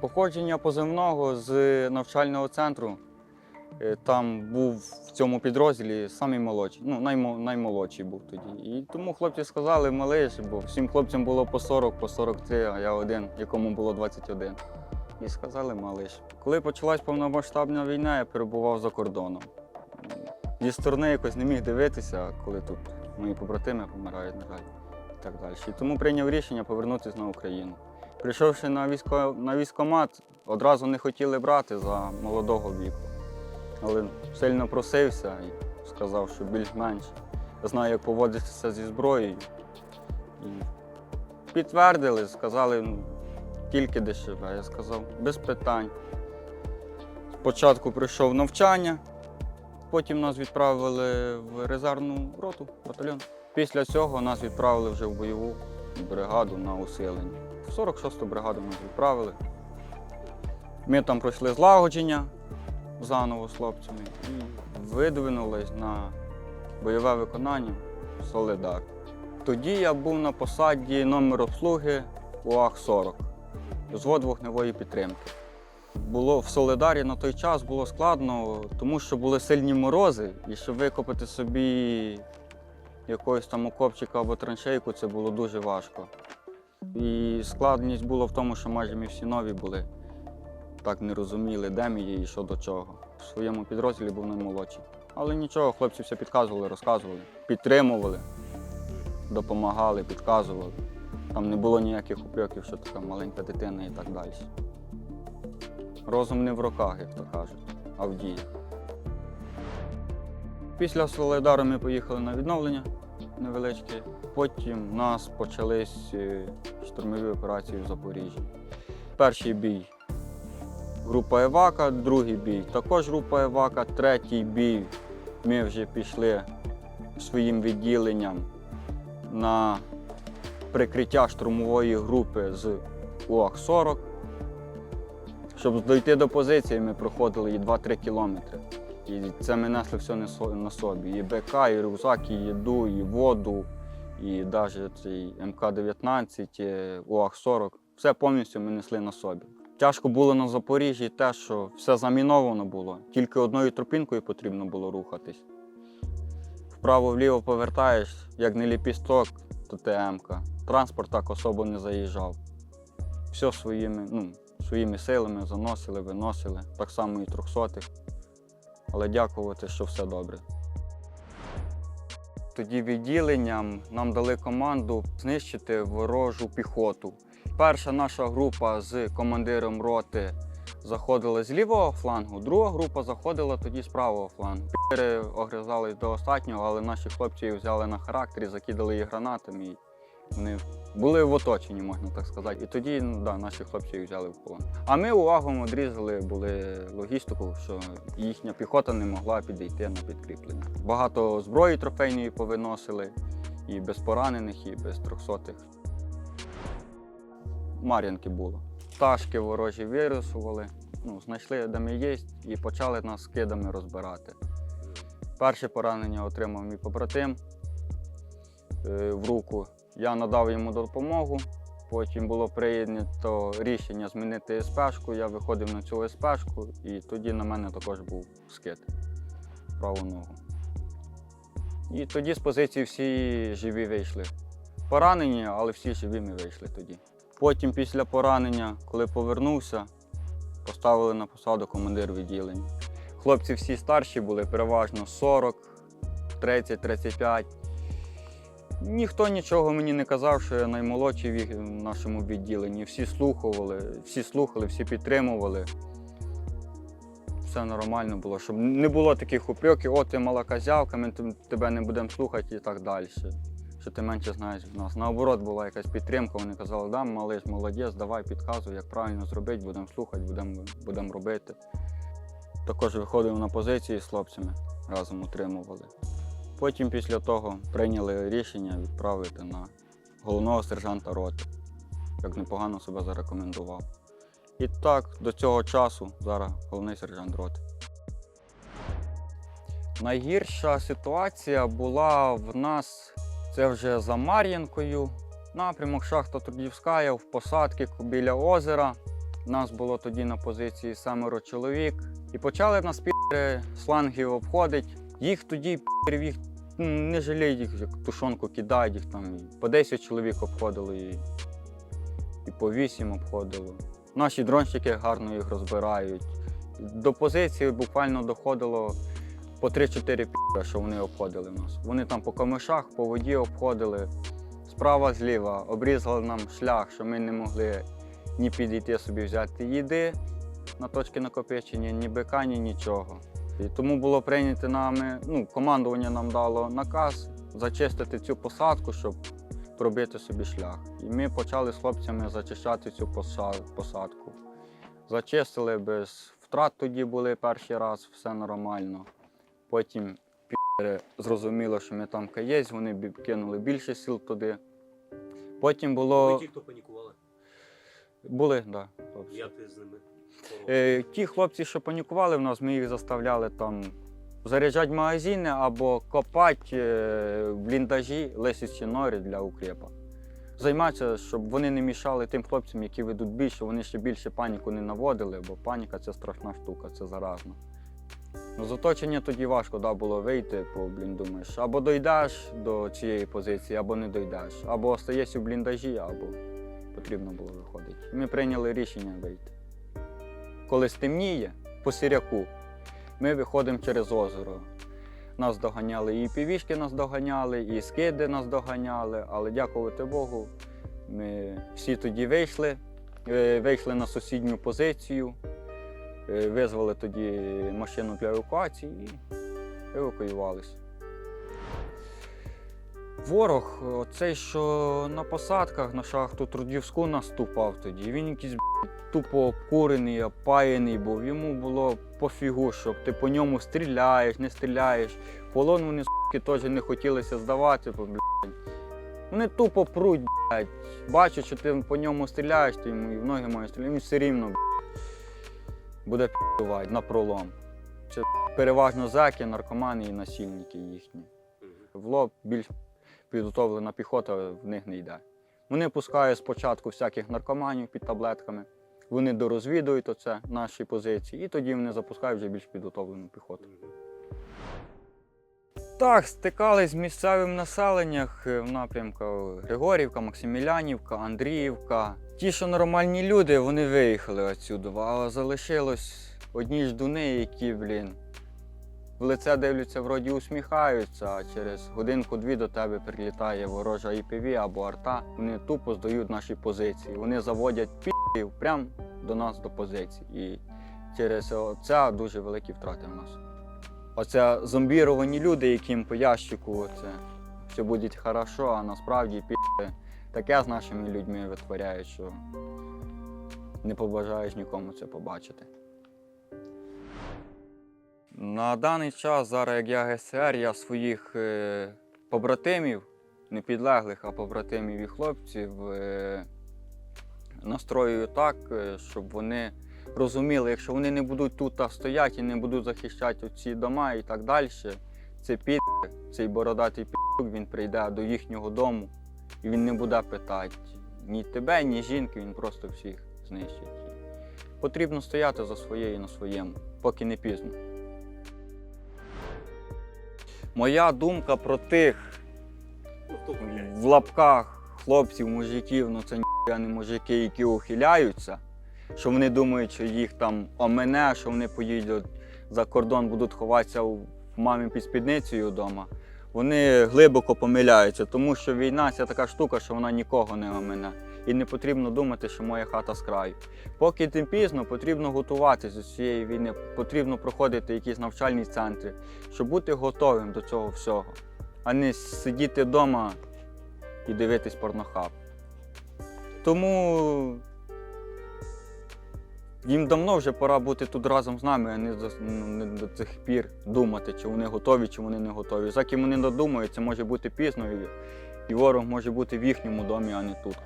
Походження позивного з навчального центру. Е, Там був в цьому підрозділі самий молодший, ну, наймо, наймолодший був тоді. І тому хлопці сказали малиш, бо всім хлопцям було по 40, по 43, а я один, якому було 21. І сказали малиш. Коли почалась повномасштабна війна, я перебував за кордоном. Зі сторони якось не міг дивитися, коли тут мої побратими помирають, на жаль, і так далі. І тому прийняв рішення повернутися на Україну. Прийшовши на, військо, на військкомат, одразу не хотіли брати за молодого віку. Але сильно просився і сказав, що більш-менш знаю, як поводитися зі зброєю. І підтвердили, сказали, ну, тільки ДШВ. Я сказав, без питань. Спочатку прийшов навчання, потім нас відправили в резервну роту, батальйон. Після цього нас відправили вже в бойову бригаду на усилення. В 46-ту бригаду нас відправили. Ми там пройшли злагодження заново з хлопцями і видвинулись на бойове виконання Солидар. Тоді я був на посаді номер обслуги УАГ-40, взвод вогневої підтримки. Було в Солидарі на той час було складно, тому що були сильні морози, і щоб викопати собі якогось там окопчика або траншейку, це було дуже важко. І складність була в тому, що майже ми всі нові були. Так не розуміли, де ми є і що до чого. В своєму підрозділі був наймолодший. Але нічого, хлопці все підказували, розказували, підтримували, допомагали, підказували. Там не було ніяких упреків, що така маленька дитина і так далі. Розум не в руках, як то кажуть, а в діях. Після Солидару ми поїхали на відновлення невеличке. Потім у нас почались е, штурмові операції в Запоріжжі. Перший бій група Евака, другий бій також група Евака, третій бій ми вже пішли своїм відділенням на прикриття штурмової групи з УАГ-40. Щоб дійти до позиції, ми проходили і 2-3 кілометри. І це ми несли все на собі. І БК, і рюкзак, і їду, і воду, і навіть цей МК-19, е, УАГ-40. Все повністю ми несли на собі. Тяжко було на Запоріжжі те, що все заміновано було. Тільки одною тропінкою потрібно було рухатись. Вправо-вліво повертаєш, як не ліпісток, то ТМ-ка. Транспорт так особо не заїжджав. Все своїми, ну, своїми силами заносили, виносили. Так само і трьохсотих. Але дякувати, що все добре. Тоді відділенням нам дали команду знищити ворожу піхоту. Перша наша група з командиром роти заходила з лівого флангу, друга група заходила тоді з правого флангу. Піри огризались до останнього, але наші хлопці взяли на характері, закидали їх гранатами. І вони були в оточенні, можна так сказати. І тоді ну, да, наші хлопці їх взяли в полон. А ми увагом відрізали були логістику, що їхня піхота не могла підійти на підкріплення. Багато зброї трофейної повиносили, і без поранених, і без трьохсотих. Мар'янки було. Пташки ворожі вирисували, ну, знайшли, де ми є, і почали нас скидами розбирати. Перше поранення отримав мій побратим е, в руку. Я надав йому допомогу. Потім було прийнято рішення змінити СПшку. Я виходив на цю СПшку, і тоді на мене також був скид праву ногу. І тоді з позиції всі живі вийшли. Поранені, але всі живі ми вийшли тоді. Потім, після поранення, коли повернувся, поставили на посаду командир відділення. Хлопці всі старші були, переважно 40, 30, 35. Ніхто нічого мені не казав, що я наймолодший в нашому відділенні. Всі слухали, всі слухали, всі підтримували. Все нормально було, щоб не було таких упреків, о, ти мала козявка, ми тебе не будемо слухати і так далі. Що ти менше знаєш від нас. Наоборот, була якась підтримка. Вони казали, да, малиш, молодець, давай підказуй, як правильно зробити, будемо слухати, будемо будем робити. Також виходив на позиції з хлопцями, разом утримували. Потім після того прийняли рішення відправити на головного сержанта роти, як непогано себе зарекомендував. І так, до цього часу зараз головний сержант роти. Найгірша ситуація була в нас це вже за Мар'їнкою. Напрямок шахта Трудівська в посадки біля озера. Нас було тоді на позиції семеро чоловік. І почали нас пі***ри слангів обходить. Їх тоді пі***рів, не жаліють, їх як тушонку кидають, їх там по 10 чоловік обходили, і, і по 8 обходило. Наші дронщики гарно їх розбирають. До позиції буквально доходило по 3-4 пі***ра, що вони обходили нас. Вони там по камишах, по воді обходили. Справа зліва, обрізали нам шлях, що ми не могли ні підійти собі взяти їди на точки накопичення, ні бика, ні нічого. І тому було прийнято нами, ну, командування нам дало наказ зачистити цю посадку, щоб пробити собі шлях. І ми почали з хлопцями зачищати цю посадку. Зачистили без втрат тоді були перший раз, все нормально. Потім пі***ри зрозуміло, що ми там каєць, вони бі- кинули більше сил туди. Потім було. Ви ті, хто панікували, Були, так. Да, як ти з ними? Е, ті хлопці, що панікували в нас, ми їх заставляли там заряджати магазини або копати е, бліндажі, лисячі нори для укріпа. Займатися, щоб вони не мішали тим хлопцям, які ведуть більше, вони ще більше паніку не наводили, бо паніка це страшна штука, це заразно. Ну, з оточення тоді важко да, було вийти, бо блін, думаєш, або дойдеш до цієї позиції, або не дойдеш, або остаєшся в бліндажі, або потрібно було виходити. Ми прийняли рішення вийти коли стемніє по сіряку, ми виходимо через озеро. Нас доганяли і півішки нас доганяли, і скиди нас доганяли, але дякувати Богу, ми всі тоді вийшли, е, вийшли на сусідню позицію, е, визвали тоді машину для евакуації і евакуювалися. Ворог, цей, що на посадках на шахту Трудівську наступав тоді, він якийсь тупо обкурений, опаяний був. Йому було пофігу, щоб ти по ньому стріляєш, не стріляєш. Полон вони суки, теж не хотілося здавати, бо блядь. Вони тупо пруть, блядь. Бачать, що ти по ньому стріляєш, ти йому і в ноги маєш стріляти, він все рівно блядь, буде п'ювати на пролом. Це переважно зеки, наркомани і насильники їхні. В лоб більш підготовлена піхота в них не йде. Вони пускають спочатку всяких наркоманів під таблетками, вони дорозвідують оце, наші позиції, і тоді вони запускають вже більш підготовлену піхоту. Так, стикались з місцевим населенням е, в напрямках Григорівка, Максимілянівка, Андріївка. Ті, що нормальні люди, вони виїхали отсюди, а залишилось одні ждуни, які, блін, в лице дивляться, вроді усміхаються, а через годинку-дві до тебе прилітає ворожа IPV або арта. Вони тупо здають наші позиції. Вони заводять пів прямо до нас до позицій. І через це дуже великі втрати в нас. Оце зомбіровані люди, яким по ящику оце, все буде хорошо, а насправді пі таке з нашими людьми витворяють, що не побажаєш нікому це побачити. На даний час, зараз як я ГСР, я своїх е, побратимів, не підлеглих, а побратимів і хлопців е, настроюю так, е, щоб вони розуміли, якщо вони не будуть тут а стояти і не будуть захищати ці дома і так далі, це під, цей бородатий підук, він прийде до їхнього дому і він не буде питати ні тебе, ні жінки, він просто всіх знищить. Потрібно стояти за своєю на своєму, поки не пізно. Моя думка про тих Ну, в лапках хлопців, мужиків, ну це не мужики, які ухиляються, що вони думають, що їх там омене, що вони поїдуть за кордон, будуть ховатися в мамі під спідницею вдома. Вони глибоко помиляються, тому що війна це така штука, що вона нікого не омене. І не потрібно думати, що моя хата з краю. Поки тим пізно потрібно готуватися до цієї війни, потрібно проходити якісь навчальні центри, щоб бути готовим до цього всього, а не сидіти вдома і дивитись порнохаб. Тому їм давно вже пора бути тут разом з нами, а не, за- ну, не до цих пір думати, чи вони готові, чи вони не готові. Заки вони додумають, це може бути пізно, і, ворог може бути в їхньому домі, а не тут.